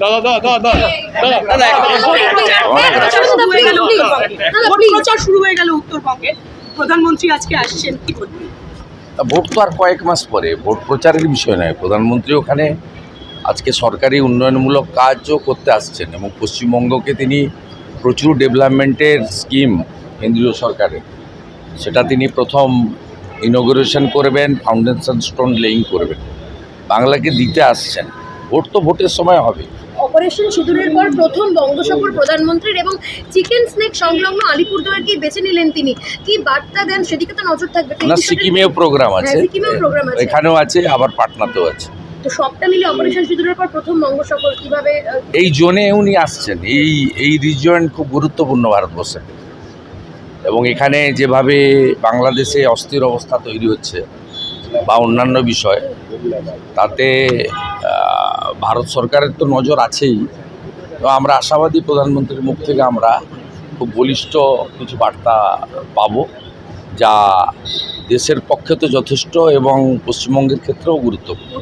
দাদা প্রচার শুরু হয়ে গেল প্রধানমন্ত্রী আজকে আসছেন ভোট তো আর কয়েক মাস পরে, ভোট প্রচারের বিষয় নয়, প্রধানমন্ত্রী ওখানে আজকে সরকারি উন্নয়নমূলক কাজও করতে আসছেন এবং পশ্চিমবঙ্গকে তিনি প্রচুর ডেভেলপমেন্টের স্কিম কেন্দ্রীয় সরকারের। সেটা তিনি প্রথম ইনোগ্রেশন করবেন ফাউন্ডেশন স্টোন লেইং করবেন। বাংলাকে দিতে আসছেন। ভোট তো ভোটের সময় হবে। অপারেশন সিঁদুরের পর প্রথম বঙ্গসফর প্রধানমন্ত্রীর এবং চিকেন স্নেক সংলগ্ন আলিপুরদুয়ারকে বেছে নিলেন তিনি। কি বার্তা দেন? সেদিকে তো নজর থাকবে। না সিকিমেও প্রোগ্রাম আছে। হ্যাঁ, আছে। এখানেও আছে আবার পাটনাতেও আছে। তো সবটা মিলে অপারেশন সিঁদুরের পর প্রথম বঙ্গসফর কীভাবে আহ, এই জোনে উনি আসছেন এই এই রিজন খুব গুরুত্বপূর্ণ ভারতবর্ষে। এবং এখানে যেভাবে বাংলাদেশে অস্থির অবস্থা তৈরি হচ্ছে বা অন্যান্য বিষয় তাতে ভারত সরকারের তো নজর আছেই। আমরা আশাবাদী প্রধানমন্ত্রীর মুখ থেকে আমরা খুব বলিষ্ঠ কিছু বার্তা পাবো যা দেশের পক্ষে তো যথেষ্ট এবং পশ্চিমবঙ্গের ক্ষেত্রেও গুরুত্বপূর্ণ।